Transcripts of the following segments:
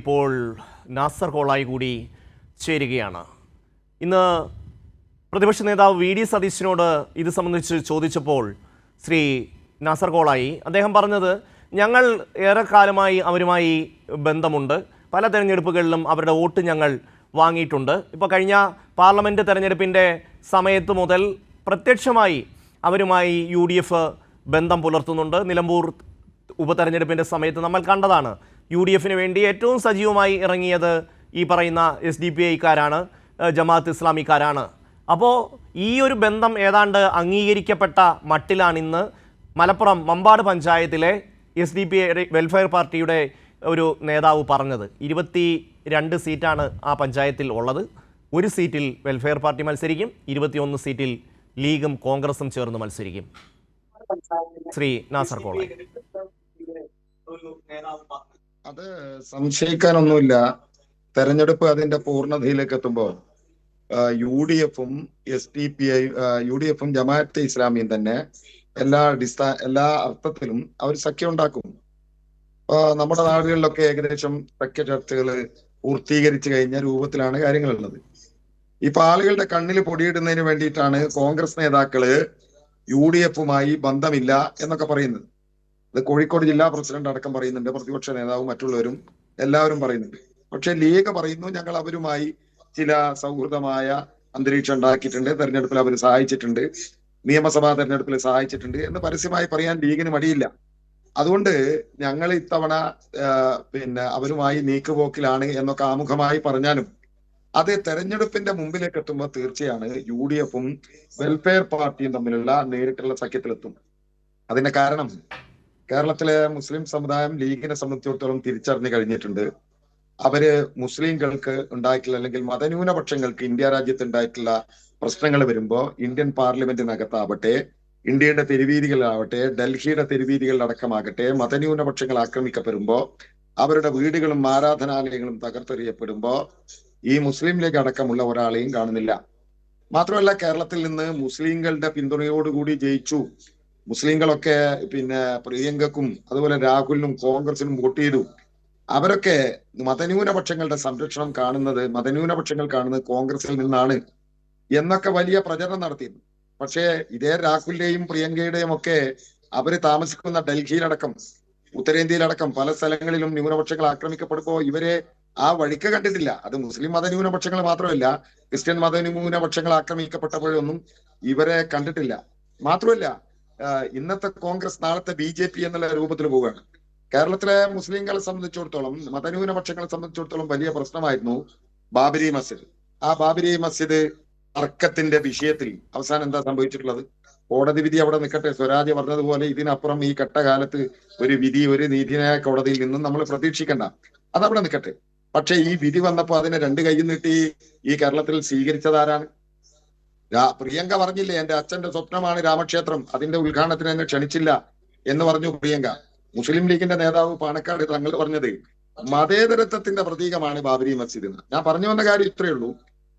ഇപ്പോൾ നാസർ കോളായി കൂടി ചേരുകയാണ്. ഇന്ന് പ്രതിപക്ഷ നേതാവ് വി ഡി സതീശനോട് ഇത് സംബന്ധിച്ച് ചോദിച്ചപ്പോൾ ശ്രീ നാസർ കോളായി അദ്ദേഹം പറഞ്ഞത് ഞങ്ങൾ ഏറെക്കാലമായി അവരുമായി ബന്ധമുണ്ട്. പല തെരഞ്ഞെടുപ്പുകളിലും അവരുടെ വോട്ട് ഞങ്ങൾ വാങ്ങിയിട്ടുണ്ട്. ഇപ്പോൾ കഴിഞ്ഞ പാർലമെന്റ് തെരഞ്ഞെടുപ്പിന്റെ സമയത്ത് മുതൽ പ്രത്യക്ഷമായി അവരുമായി യു ബന്ധം പുലർത്തുന്നുണ്ട്. നിലമ്പൂർ ഉപതെരഞ്ഞെടുപ്പിന്റെ സമയത്ത് നമ്മൾ കണ്ടതാണ് യു ഡി എഫിന് വേണ്ടി ഏറ്റവും സജീവമായി ഇറങ്ങിയത് ഈ പറയുന്ന എസ് ഡി പി ഐക്കാരാണ് ജമാഅത്ത് ഇസ്ലാമിക്കാരാണ്. അപ്പോൾ ഈ ഒരു ബന്ധം ഏതാണ്ട് അംഗീകരിക്കപ്പെട്ട മട്ടിലാണ് ഇന്ന് മലപ്പുറം മമ്പാട് പഞ്ചായത്തിലെ എസ് ഡി പി വെൽഫെയർ പാർട്ടിയുടെ ഒരു നേതാവ് പറഞ്ഞത്. ഇരുപത്തി രണ്ട് സീറ്റാണ് ആ പഞ്ചായത്തിൽ ഉള്ളത്. ഒരു സീറ്റിൽ വെൽഫെയർ പാർട്ടി മത്സരിക്കും ഇരുപത്തിയൊന്ന് സീറ്റിൽ ലീഗും കോൺഗ്രസും ചേർന്ന് മത്സരിക്കും. ശ്രീ നാസർ കോളായി. അത് സംശയിക്കാനൊന്നുമില്ല. തെരഞ്ഞെടുപ്പ് അതിന്റെ പൂർണതയിലേക്ക് എത്തുമ്പോൾ യു ഡി എഫും S D P I U D എഫും ജമാഅത്തെ ഇസ്ലാമിയും തന്നെ എല്ലാ അടിസ്ഥാന എല്ലാ അർത്ഥത്തിലും അവർ സഖ്യം ഉണ്ടാക്കും. നമ്മുടെ നാടുകളിലൊക്കെ ഏകദേശം സഖ്യ ചർച്ചകൾ പൂർത്തീകരിച്ചു കഴിഞ്ഞ രൂപത്തിലാണ് കാര്യങ്ങളുള്ളത്. ഇപ്പൊ ആളുകളുടെ കണ്ണിൽ പൊടിയിടുന്നതിന് വേണ്ടിയിട്ടാണ് കോൺഗ്രസ് നേതാക്കൾ യു ഡി എഫുമായി ബന്ധമില്ല എന്നൊക്കെ പറയുന്നത്. ഇത് കോഴിക്കോട് ജില്ലാ പ്രസിഡന്റ് അടക്കം പറയുന്നുണ്ട്. പ്രതിപക്ഷ നേതാവും മറ്റുള്ളവരും എല്ലാവരും പറയുന്നുണ്ട്. പക്ഷെ ലീഗ് പറയുന്നു ഞങ്ങൾ അവരുമായി ചില സൗഹൃദമായ അന്തരീക്ഷം ഉണ്ടാക്കിയിട്ടുണ്ട് തെരഞ്ഞെടുപ്പിൽ അവർ സഹായിച്ചിട്ടുണ്ട് നിയമസഭാ തെരഞ്ഞെടുപ്പിൽ സഹായിച്ചിട്ടുണ്ട് എന്ന് പരസ്യമായി പറയാൻ ലീഗിന് മടിയില്ല. അതുകൊണ്ട് ഞങ്ങൾ ഇത്തവണ പിന്നെ അവരുമായി നീക്കുപോക്കിലാണ് എന്നൊക്കെ ആമുഖമായി പറഞ്ഞാലും അത് തെരഞ്ഞെടുപ്പിന്റെ മുമ്പിലേക്ക് എത്തുമ്പോൾ തീർച്ചയാണ് യു ഡി എഫും വെൽഫെയർ പാർട്ടിയും തമ്മിലുള്ള നേരിട്ടുള്ള സഖ്യത്തിലെത്തും. അതിന്റെ കാരണം കേരളത്തിലെ മുസ്ലിം സമുദായം ലീഗിനെ സംബന്ധിച്ചിടത്തോളം തിരിച്ചറിഞ്ഞു കഴിഞ്ഞിട്ടുണ്ട്. അവർ മുസ്ലിംകൾക്ക് ഉണ്ടായിട്ടുള്ള അല്ലെങ്കിൽ മതന്യൂനപക്ഷങ്ങൾക്ക് ഇന്ത്യ രാജ്യത്ത് ഉണ്ടായിട്ടുള്ള പ്രശ്നങ്ങൾ വരുമ്പോൾ ഇന്ത്യൻ പാർലമെന്റിനകത്താവട്ടെ ഇന്ത്യയുടെ തെരുവീതികളിലാവട്ടെ ഡൽഹിയുടെ തെരുവീതികളിലടക്കമാകട്ടെ മതന്യൂനപക്ഷങ്ങൾ ആക്രമിക്കപ്പെടുമ്പോൾ അവരുടെ വീടുകളും ആരാധനാലയങ്ങളും തകർത്തെറിയപ്പെടുമ്പോൾ ഈ മുസ്ലിം ലീഗ് അടക്കമുള്ള ഒരാളെയും കാണുന്നില്ല. മാത്രമല്ല കേരളത്തിൽ നിന്ന് മുസ്ലിങ്ങളുടെ പിന്തുണയോടുകൂടി ജയിച്ചു. മുസ്ലിങ്ങളൊക്കെ പിന്നെ പ്രിയങ്കക്കും അതുപോലെ രാഹുലിനും കോൺഗ്രസിനും വോട്ട് ചെയ്തു. അവരൊക്കെ മതന്യൂനപക്ഷങ്ങളുടെ സംരക്ഷണം കാണുന്നത് മതന്യൂനപക്ഷങ്ങൾ കാണുന്നത് കോൺഗ്രസിൽ നിന്നാണ് എന്നൊക്കെ വലിയ പ്രചരണം നടത്തിയിരുന്നു. പക്ഷേ ഇതേ രാഹുലിന്റെയും പ്രിയങ്കയുടെയും ഒക്കെ അവർ താമസിക്കുന്ന ഡൽഹിയിലടക്കം ഉത്തരേന്ത്യയിലടക്കം പല സ്ഥലങ്ങളിലും ന്യൂനപക്ഷങ്ങൾ ആക്രമിക്കപ്പെടുമ്പോൾ ഇവരെ ആ വഴിക്ക് കണ്ടിട്ടില്ല. അത് മുസ്ലിം മതന്യൂനപക്ഷങ്ങൾ മാത്രമല്ല ക്രിസ്ത്യൻ മതന്യൂനപക്ഷങ്ങൾ ആക്രമിക്കപ്പെട്ടപ്പോഴൊന്നും ഇവരെ കണ്ടിട്ടില്ല. മാത്രമല്ല ഇന്നത്തെ കോൺഗ്രസ് നാളത്തെ ബി ജെ പി എന്നുള്ള രൂപത്തിൽ പോവുകയാണ്. കേരളത്തിലെ മുസ്ലിങ്ങളെ സംബന്ധിച്ചിടത്തോളം മതന്യൂനപക്ഷങ്ങളെ സംബന്ധിച്ചിടത്തോളം വലിയ പ്രശ്നമായിരുന്നു ബാബരി മസ്ജിദ്. ആ ബാബരി മസ്ജിദ് തർക്കത്തിന്റെ വിഷയത്തിൽ അവസാനം എന്താ സംഭവിച്ചിട്ടുള്ളത്? കോടതി വിധി അവിടെ നിൽക്കട്ടെ. സ്വരാജ് പറഞ്ഞതുപോലെ ഇതിനപ്പുറം ഈ ഘട്ടകാലത്ത് ഒരു വിധി ഒരു നീതിന്യായ കോടതിയിൽ നിന്നും നമ്മൾ പ്രതീക്ഷിക്കണ്ട. അതവിടെ നിൽക്കട്ടെ. പക്ഷെ ഈ വിധി വന്നപ്പോൾ അതിനെ രണ്ട് കൈ നീട്ടി ഈ കേരളത്തിൽ സ്വീകരിച്ചതാരാണ്? പ്രിയങ്ക പറഞ്ഞില്ലേ എന്റെ അച്ഛന്റെ സ്വപ്നമാണ് രാമക്ഷേത്രം. അതിന്റെ ഉദ്ഘാടനത്തിന് എന്നെ ക്ഷണിച്ചില്ല എന്ന് പറഞ്ഞു പ്രിയങ്ക. മുസ്ലിം ലീഗിന്റെ നേതാവ് പാണക്കാട് തങ്ങൾ പറഞ്ഞത് മതേതരത്വത്തിന്റെ പ്രതീകമാണ് ബാബരി മസ്ജിദ് എന്ന്. ഞാൻ പറഞ്ഞു വന്ന കാര്യം ഇത്രയേ ഉള്ളൂ.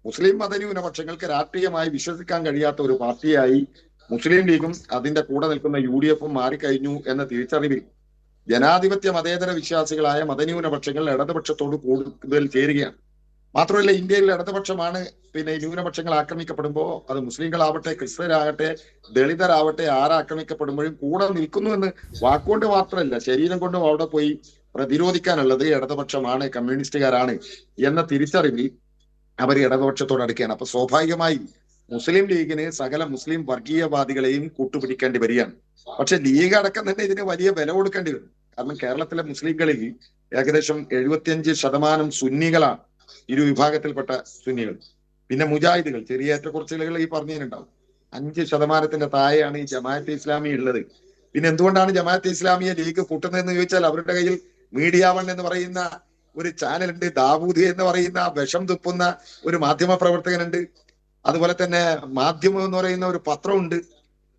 മുസ്ലിം മതന്യൂനപക്ഷങ്ങൾക്ക് രാഷ്ട്രീയമായി വിശ്വസിക്കാൻ കഴിയാത്ത ഒരു പാർട്ടിയായി മുസ്ലിം ലീഗും അതിന്റെ കൂടെ നിൽക്കുന്ന യു ഡി എഫും മാറിക്കഴിഞ്ഞു എന്ന തിരിച്ചറിവിൽ ജനാധിപത്യ മതേതര വിശ്വാസികളായ മതന്യൂനപക്ഷങ്ങൾ ഇടതുപക്ഷത്തോട് കൂടുതൽ ചേരുകയാണ്. മാത്രമല്ല ഇന്ത്യയിൽ ഇടതുപക്ഷമാണ് പിന്നെ ന്യൂനപക്ഷങ്ങൾ ആക്രമിക്കപ്പെടുമ്പോൾ അത് മുസ്ലിങ്ങളാവട്ടെ ക്രിസ്ത്യരാകട്ടെ ദളിതരാവട്ടെ ആരാക്രമിക്കപ്പെടുമ്പോഴും കൂടെ നിൽക്കുന്നു എന്ന് വാക്കുകൊണ്ട് മാത്രമല്ല ശരീരം കൊണ്ടും അവിടെ പോയി പ്രതിരോധിക്കാനുള്ളത് ഇടതുപക്ഷമാണ് കമ്മ്യൂണിസ്റ്റുകാരാണ് എന്ന തിരിച്ചറിവിൽ അവർ ഇടതുപക്ഷത്തോട് അടുക്കുകയാണ്. അപ്പൊ സ്വാഭാവികമായി മുസ്ലിം ലീഗിന് സകല മുസ്ലിം വർഗീയവാദികളെയും കൂട്ടുപിടിക്കേണ്ടി വരികയാണ്. പക്ഷെ ലീഗ് അടക്കം തന്നെ ഇതിന് വലിയ വില കൊടുക്കേണ്ടി വരും. കാരണം കേരളത്തിലെ മുസ്ലിങ്ങളിൽ ഏകദേശം എഴുപത്തിയഞ്ച് ശതമാനം സുന്നികളാണ്. ഇരു വിഭാഗത്തിൽപ്പെട്ട സുന്നികൾ. പിന്നെ മുജാഹിദുകൾ ചെറിയ ഏറ്റക്കുറച്ചിലുകൾ ഈ പറഞ്ഞതിനുണ്ടാവും അഞ്ച് ശതമാനത്തിന്റെ താഴെയാണ് ഈ ജമാഅത്തെ ഇസ്ലാമി ഉള്ളത്. പിന്നെ എന്തുകൊണ്ടാണ് ജമാഅത്തെ ഇസ്ലാമിയെ ലീഗ് കൂട്ടുന്നതെന്ന് ചോദിച്ചാൽ അവരുടെ കയ്യിൽ മീഡിയ വൺ എന്ന് പറയുന്ന ഒരു ചാനലുണ്ട് ദാവൂദ് എന്ന് പറയുന്ന വിഷം തുപ്പുന്ന ഒരു മാധ്യമ പ്രവർത്തകനുണ്ട്. അതുപോലെ തന്നെ മാധ്യമം എന്ന് പറയുന്ന ഒരു പത്രമുണ്ട്.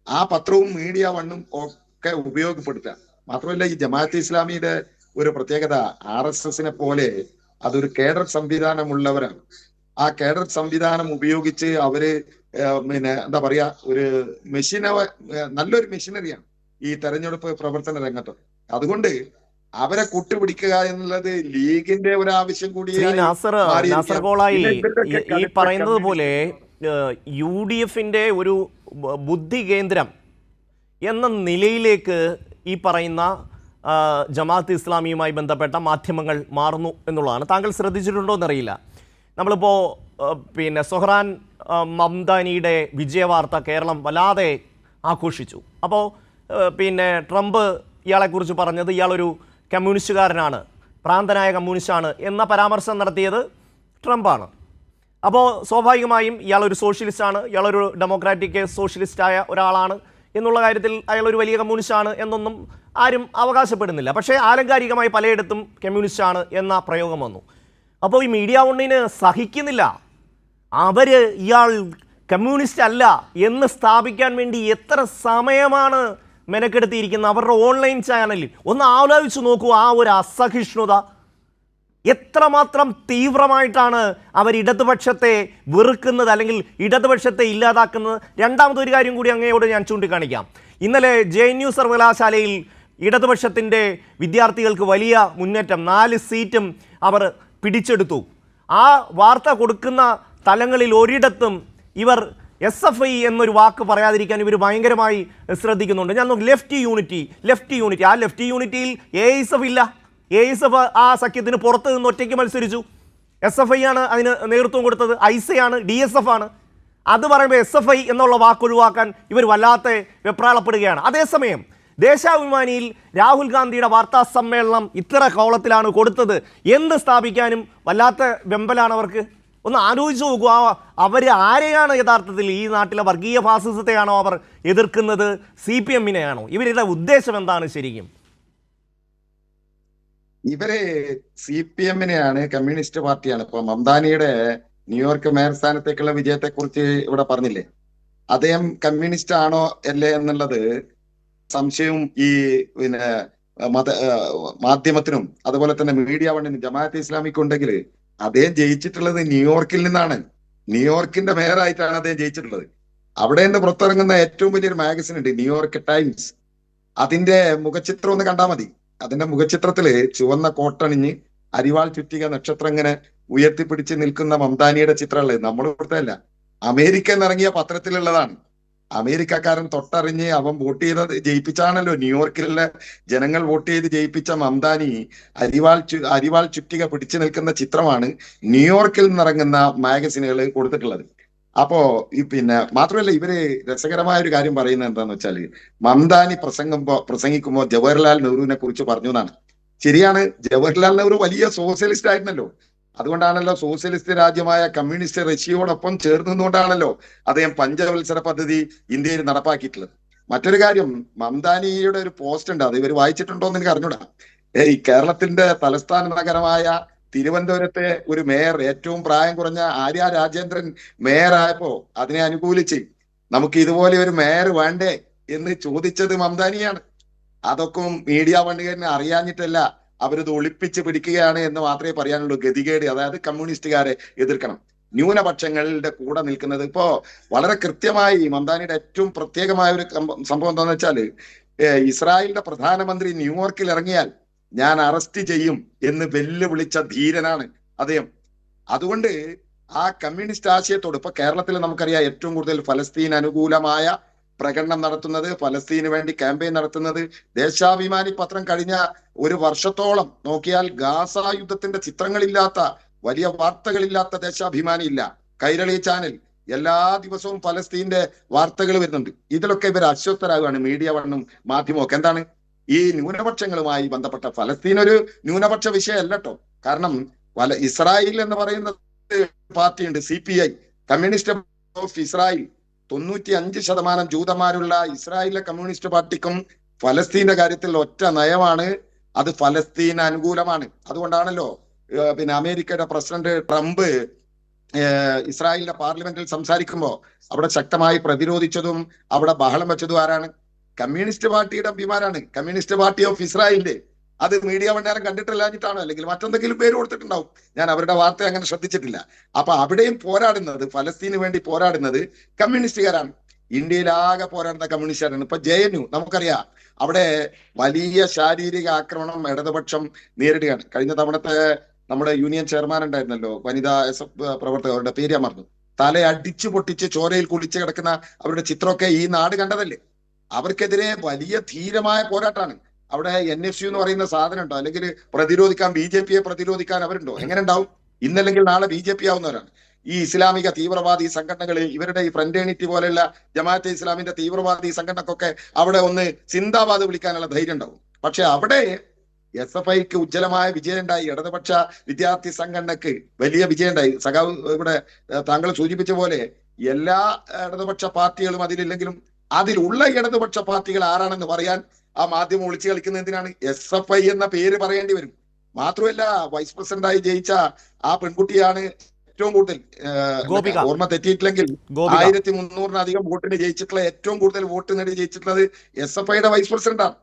ആ പത്രവും മീഡിയ വണ്ണും ഒക്കെ ഉപയോഗപ്പെടുത്തുക. മാത്രമല്ല ഈ ജമാഅത്തെ ഇസ്ലാമിയുടെ ഒരു പ്രത്യേകത ആർ എസ് എസിനെ പോലെ അതൊരു കേഡർ സംവിധാനമുള്ളവരാണ്. ആ കേഡർ സംവിധാനം ഉപയോഗിച്ച് അവർ പിന്നെ എന്താ പറയാ ഒരു മെഷീന നല്ലൊരു മെഷീനറിയാണ് ഈ തെരഞ്ഞെടുപ്പ് പ്രവർത്തന രംഗത്ത്. അതുകൊണ്ട് അവരെ കൂട്ടുപിടിക്കുക എന്നുള്ളത് ലീഗിന്റെ ഒരു ആവശ്യം കൂടി ഈ- പറയുന്നത് പോലെ യു ഡി എഫിന്റെ ഒരു ബുദ്ധി കേന്ദ്രം എന്ന നിലയിലേക്ക് ഈ പറയുന്ന ജമാഅത്ത് ഇസ്ലാമിയുമായി ബന്ധപ്പെട്ട മാധ്യമങ്ങൾ മാറുന്നു എന്നുള്ളതാണ്. താങ്കൾ ശ്രദ്ധിച്ചിട്ടുണ്ടോ എന്നറിയില്ല. നമ്മളിപ്പോൾ പിന്നെ സൊഹ്റാൻ മംദാനിയുടെ വിജയവാർത്ത കേരളം വല്ലാതെ ആഘോഷിച്ചു. അപ്പോൾ പിന്നെ ട്രംപ് ഇയാളെക്കുറിച്ച് പറഞ്ഞത് ഇയാളൊരു കമ്മ്യൂണിസ്റ്റുകാരനാണ് പ്രാന്തനായ കമ്മ്യൂണിസ്റ്റാണ് എന്ന പരാമർശം നടത്തിയത് ട്രംപാണ്. അപ്പോൾ സ്വാഭാവികമായും ഇയാളൊരു സോഷ്യലിസ്റ്റാണ് ഇയാളൊരു ഡെമോക്രാറ്റിക് സോഷ്യലിസ്റ്റായ ഒരാളാണ്. എന്നുള്ള കാര്യത്തിൽ അയാൾ ഒരു വലിയ കമ്മ്യൂണിസ്റ്റാണ് എന്നൊന്നും ആരും അവകാശപ്പെടുന്നില്ല. പക്ഷേ ആലങ്കാരികമായി പലയിടത്തും കമ്മ്യൂണിസ്റ്റാണ് എന്ന പ്രയോഗം വന്നു. അപ്പോൾ ഈ മീഡിയ ഒണ്ണിന് സഹിക്കുന്നില്ല. അവർ ഇയാൾ കമ്മ്യൂണിസ്റ്റ് അല്ല എന്ന് സ്ഥാപിക്കാൻ വേണ്ടി എത്ര സമയമാണ് മെനക്കെടുത്തിയിരിക്കുന്നത് അവരുടെ ഓൺലൈൻ ചാനലിൽ? ഒന്ന് ആലോചിച്ച് നോക്കൂ ആ ഒരു അസഹിഷ്ണുത എത്രമാത്രം തീവ്രമായിട്ടാണ് അവർ ഇടതുപക്ഷത്തെ വെറുക്കുന്നത് അല്ലെങ്കിൽ ഇടതുപക്ഷത്തെ ഇല്ലാതാക്കുന്നത്? രണ്ടാമതൊരു കാര്യം കൂടി അങ്ങയോട് ഞാൻ ചൂണ്ടിക്കാണിക്കാം. ഇന്നലെ ജെ എൻ യു സർവകലാശാലയിൽ ഇടതുപക്ഷത്തിന്റെ വിദ്യാർത്ഥികൾക്ക് വലിയ മുന്നേറ്റം നാല് സീറ്റും അവർ പിടിച്ചെടുത്തു. ആ വാർത്ത കൊടുക്കുന്ന തലങ്ങളിൽ ഒരിടത്തും ഇവർ എസ് എഫ് ഐ എന്നൊരു വാക്ക് പറയാതിരിക്കാൻ ഇവർ ഭയങ്കരമായി ശ്രദ്ധിക്കുന്നുണ്ട്. ഞാൻ നോക്കി ലെഫ്റ്റ് യൂണിറ്റി ലെഫ്റ്റ് യൂണിറ്റി. ആ ലെഫ്റ്റ് യൂണിറ്റിയിൽ എ എസ് എഫ് ഇല്ല. എ എസ് എഫ് ആ സഖ്യത്തിന് പുറത്ത് നിന്ന് ഒറ്റയ്ക്ക് മത്സരിച്ചു. എസ് എഫ് ഐ ആണ് അതിന് നേതൃത്വം കൊടുത്തത്. ഐസയാണ് ഡി എസ് എഫ് ആണ്. അത് പറയുമ്പോൾ എസ് എഫ് ഐ എന്നുള്ള വാക്ക് ഒഴിവാക്കാൻ ഇവർ വല്ലാത്ത വെപ്രാളപ്പെടുകയാണ്. അതേസമയം ദേശാഭിമാനിയിൽ രാഹുൽ ഗാന്ധിയുടെ വാർത്താ സമ്മേളനം ഇത്ര കോളത്തിലാണ് കൊടുത്തത്. എന്ത് സ്ഥാപിക്കാനും വല്ലാത്ത വെമ്പലാണ് അവർക്ക്. ഒന്ന് ആലോചിച്ച് നോക്കുക അവർ ആരെയാണ് യഥാർത്ഥത്തിൽ ഈ നാട്ടിലെ വർഗീയ ഫാസിസത്തെയാണോ അവർ എതിർക്കുന്നത്? സി പി എമ്മിനെയാണോ? ഇവരുടെ ഉദ്ദേശം എന്താണ് ശരിക്കും? ഇവർ സി പി എമ്മിനെയാണ് കമ്മ്യൂണിസ്റ്റ് പാർട്ടിയാണ്. ഇപ്പൊ മംദാനിയുടെ ന്യൂയോർക്ക് മേയർ സ്ഥാനത്തേക്കുള്ള വിജയത്തെ കുറിച്ച് ഇവിടെ പറഞ്ഞില്ലേ? അദ്ദേഹം കമ്മ്യൂണിസ്റ്റ് ആണോ അല്ലേ എന്നുള്ളത് സംശയവും ഈ പിന്നെ മത മാധ്യമത്തിനും അതുപോലെ തന്നെ മീഡിയ വണ്ണിനും ജമാഅത്ത് ഇസ്ലാമിക്കും ഉണ്ടെങ്കിൽ അദ്ദേഹം ജയിച്ചിട്ടുള്ളത് ന്യൂയോർക്കിൽ നിന്നാണ്. ന്യൂയോർക്കിന്റെ മേയറായിട്ടാണ് അദ്ദേഹം ജയിച്ചിട്ടുള്ളത്. അവിടെ നിന്ന് പുറത്തിറങ്ങുന്ന ഏറ്റവും വലിയൊരു മാഗസിൻ ഉണ്ട് ന്യൂയോർക്ക് ടൈംസ്. അതിന്റെ മുഖചിത്രം ഒന്ന് കണ്ടാൽ മതി. അതിന്റെ മുഖചിത്രത്തിൽ ചുവന്ന കോട്ടണിഞ്ഞ് അരിവാൾ ചുറ്റിക നക്ഷത്രം ഇങ്ങനെ ഉയർത്തിപ്പിടിച്ച് നിൽക്കുന്ന മംതാനിയുടെ ചിത്രമല്ലേ? നമ്മൾ ഇവിടുത്തെ അല്ല അമേരിക്ക എന്നിറങ്ങിയ പത്രത്തിലുള്ളതാണ്. അമേരിക്കക്കാരൻ തൊട്ടറിഞ്ഞ് അവൻ വോട്ട് ചെയ്ത് ജയിപ്പിച്ചാണല്ലോ. ന്യൂയോർക്കിലുള്ള ജനങ്ങൾ വോട്ട് ചെയ്ത് ജയിപ്പിച്ച മംതാനി അരിവാൾ ചു അരിവാൾ ചുറ്റിക പിടിച്ചു നിൽക്കുന്ന ചിത്രമാണ് ന്യൂയോർക്കിൽ നിന്നിറങ്ങുന്ന മാഗസിനുകൾ കൊടുത്തിട്ടുള്ളത്. അപ്പോ ഈ പിന്നെ മാത്രമല്ല ഇവർ രസകരമായ ഒരു കാര്യം പറയുന്നത് എന്താന്ന് വെച്ചാൽ മംദാനി പ്രസംഗം പ്രസംഗിക്കുമ്പോ ജവഹർലാൽ നെഹ്റുവിനെ കുറിച്ച് പറഞ്ഞു എന്നാണ്. ശരിയാണ് ജവഹർലാൽ നെഹ്റു വലിയ സോഷ്യലിസ്റ്റ് ആയിരുന്നല്ലോ. അതുകൊണ്ടാണല്ലോ സോഷ്യലിസ്റ്റ് രാജ്യമായ കമ്മ്യൂണിസ്റ്റ് റഷ്യയോടൊപ്പം ചേർന്നുകൊണ്ടാണല്ലോ അദ്ദേഹം പഞ്ചവത്സര പദ്ധതി ഇന്ത്യയിൽ നടപ്പാക്കിയിട്ടുള്ളത്. മറ്റൊരു കാര്യം മംദാനിയുടെ ഒരു പോസ്റ്റ് ഉണ്ട് അത് ഇവർ വായിച്ചിട്ടുണ്ടോ എന്ന് എനിക്ക് അറിഞ്ഞൂടാ. ഈ കേരളത്തിന്റെ തലസ്ഥാന നഗരമായ തിരുവനന്തപുരത്തെ ഒരു മേയർ ഏറ്റവും പ്രായം കുറഞ്ഞ ആര്യ രാജേന്ദ്രൻ മേയർ ആയപ്പോ അതിനെ അനുകൂലിച്ച് നമുക്ക് ഇതുപോലെ ഒരു മേയർ വേണ്ടേ എന്ന് ചോദിച്ചത് മംദാനിയാണ്. അതൊക്കെ മീഡിയ വണ്ടുകാരനെ അറിയാഞ്ഞിട്ടല്ല അവരിത് ഒളിപ്പിച്ച് പിടിക്കുകയാണ് എന്ന് മാത്രമേ പറയാനുള്ളൂ. ഗതികേട് അതായത് കമ്മ്യൂണിസ്റ്റുകാരെ എതിർക്കണം. ന്യൂനപക്ഷങ്ങളുടെ കൂടെ നിൽക്കുന്നത് ഇപ്പോ വളരെ കൃത്യമായി മംദാനിയുടെ ഏറ്റവും പ്രത്യേകമായ ഒരു സംഭവം എന്താണെന്ന് വെച്ചാൽ ഇസ്രായേലിന്റെ പ്രധാനമന്ത്രി ന്യൂയോർക്കിൽ ഇറങ്ങിയാൽ ഞാൻ അറസ്റ്റ് ചെയ്യും എന്ന് വെല്ലുവിളിച്ച ധീരനാണ് അദ്ദേഹം. അതുകൊണ്ട് ആ കമ്മ്യൂണിസ്റ്റ് ആശയത്തോട് ഇപ്പൊ കേരളത്തിൽ നമുക്കറിയാം ഏറ്റവും കൂടുതൽ ഫലസ്തീൻ അനുകൂലമായ പ്രകടനം നടത്തുന്നത് ഫലസ്തീന് വേണ്ടി ക്യാമ്പയിൻ നടത്തുന്നത്. ദേശാഭിമാനി പത്രം കഴിഞ്ഞ ഒരു വർഷത്തോളം നോക്കിയാൽ ഗാസ യുദ്ധത്തിന്റെ ചിത്രങ്ങളില്ലാത്ത വലിയ വാർത്തകളില്ലാത്ത ദേശാഭിമാനി ഇല്ല കൈരളി ചാനൽ എല്ലാ ദിവസവും ഫലസ്തീന്റെ വാർത്തകൾ വരുന്നുണ്ട്. ഇതിലൊക്കെ ഇവർ അസ്വസ്ഥരാകുകയാണ്. മീഡിയ വണ്ണും മാധ്യമവും ഒക്കെ. എന്താണ്? ഈ ന്യൂനപക്ഷങ്ങളുമായി ബന്ധപ്പെട്ട ഫലസ്തീൻ ഒരു ന്യൂനപക്ഷ വിഷയമല്ല കേട്ടോ കാരണം വല ഇസ്രായേൽ എന്ന് പറയുന്ന പാർട്ടിയുണ്ട് C P I communist of Israel. തൊണ്ണൂറ്റി അഞ്ച് ശതമാനം ജൂതന്മാരുള്ള ഇസ്രായേലിലെ കമ്മ്യൂണിസ്റ്റ് പാർട്ടിക്കും ഫലസ്തീന്റെ കാര്യത്തിൽ ഒറ്റ നയമാണ് അത് ഫലസ്തീൻ അനുകൂലമാണ്. അതുകൊണ്ടാണല്ലോ പിന്നെ അമേരിക്കയുടെ പ്രസിഡന്റ് ട്രംപ് ഇസ്രായേലിന്റെ പാർലമെന്റിൽ സംസാരിക്കുമ്പോൾ അവിടെ ശക്തമായി പ്രതിരോധിച്ചതും അവിടെ ബഹളം വെച്ചതും ആരാണ്? കമ്മ്യൂണിസ്റ്റ് പാർട്ടിയുടെ അഭിമാനാണ്. കമ്മ്യൂണിസ്റ്റ് പാർട്ടി ഓഫ് ഇസ്രായേലിന്റെ. അത് മീഡിയ ഭണ്ഡാരം കണ്ടിട്ടില്ലാഞ്ഞിട്ടാണോ? അല്ലെങ്കിൽ മറ്റെന്തെങ്കിലും പേര് കൊടുത്തിട്ടുണ്ടാവും. ഞാൻ അവരുടെ വാർത്ത അങ്ങനെ ശ്രദ്ധിച്ചിട്ടില്ല. അപ്പൊ അവിടെയും പോരാടുന്നത് ഫലസ്തീന് വേണ്ടി പോരാടുന്നത് കമ്മ്യൂണിസ്റ്റുകാരാണ്. ഇന്ത്യയിലാകെ പോരാടുന്ന കമ്മ്യൂണിസ്റ്റുകാരാണ്. ഇപ്പൊ ജെ എൻ യു നമുക്കറിയാം. അവിടെ വലിയ ശാരീരിക ആക്രമണം ഇടതുപക്ഷം നേരിടുകയാണ്. കഴിഞ്ഞ തവണത്തെ നമ്മുടെ യൂണിയൻ ചെയർമാൻ ഉണ്ടായിരുന്നല്ലോ വനിതാ എസ് അവരുടെ പേര് ഞാൻ മറന്നു. തല അടിച്ചു പൊട്ടിച്ച് ചോരയിൽ കുളിച്ച് കിടക്കുന്ന അവരുടെ ചിത്രമൊക്കെ ഈ നാട് കണ്ടതല്ലേ? അവർക്കെതിരെ വലിയ ധീരമായ പോരാട്ടമാണ് അവിടെ എൻ എഫ് യു എന്ന് പറയുന്ന സാധനം ഉണ്ടോ അല്ലെങ്കിൽ പ്രതിരോധിക്കാൻ ബി ജെ പിയെ പ്രതിരോധിക്കാൻ അവരുണ്ടോ? എങ്ങനെ ഉണ്ടാവും ഇന്നല്ലെങ്കിൽ നാളെ ബി ജെ പി ആവുന്നവരാണ്. ഈ ഇസ്ലാമിക തീവ്രവാദി സംഘടനകൾ ഇവരുടെ ഈ ഫ്രണ്ടേണിറ്റി പോലെയുള്ള ജമാഅത്തെ ഇസ്ലാമിന്റെ തീവ്രവാദി സംഘടനക്കൊക്കെ അവിടെ ഒന്ന് സിന്താബാദ് വിളിക്കാനുള്ള ധൈര്യം ഉണ്ടാവും. പക്ഷെ അവിടെ എസ് എഫ് ഐക്ക് ഉജ്ജ്വലമായ വിജയം ഉണ്ടായി. ഇടതുപക്ഷ വിദ്യാർത്ഥി സംഘടനക്ക് വലിയ വിജയം ഉണ്ടായി. സഖാവ് ഇവിടെ താങ്കൾ സൂചിപ്പിച്ച പോലെ എല്ലാ ഇടതുപക്ഷ പാർട്ടികളും അതിലില്ലെങ്കിലും അതിലുള്ള ഇടതുപക്ഷ പാർട്ടികൾ ആരാണെന്ന് പറയാൻ ആ മാധ്യമം ഒളിച്ചു കളിക്കുന്ന എന്തിനാണ്? എസ് എഫ് ഐ എന്ന പേര് പറയേണ്ടി വരും. മാത്രമല്ല വൈസ് പ്രസിഡന്റായി ജയിച്ച ആ പെൺകുട്ടിയാണ് ഏറ്റവും കൂടുതൽ. ഓർമ്മ തെറ്റിയിട്ടില്ലെങ്കിൽ ആയിരത്തി മുന്നൂറിനധികം വോട്ടിന് ജയിച്ചിട്ടുള്ള ഏറ്റവും കൂടുതൽ വോട്ട് നേടി ജയിച്ചിട്ടുള്ളത് എസ് എഫ് ഐയുടെ വൈസ് പ്രസിഡന്റാണ്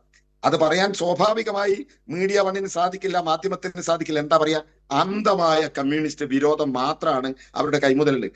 അത് പറയാൻ സ്വാഭാവികമായി മീഡിയ വണ്ണിന് സാധിക്കില്ല മാധ്യമത്തിന് സാധിക്കില്ല. എന്താ പറയാ? അന്ധമായ കമ്മ്യൂണിസ്റ്റ് വിരോധം മാത്രമാണ് അവരുടെ കൈമുതലുള്ളത്.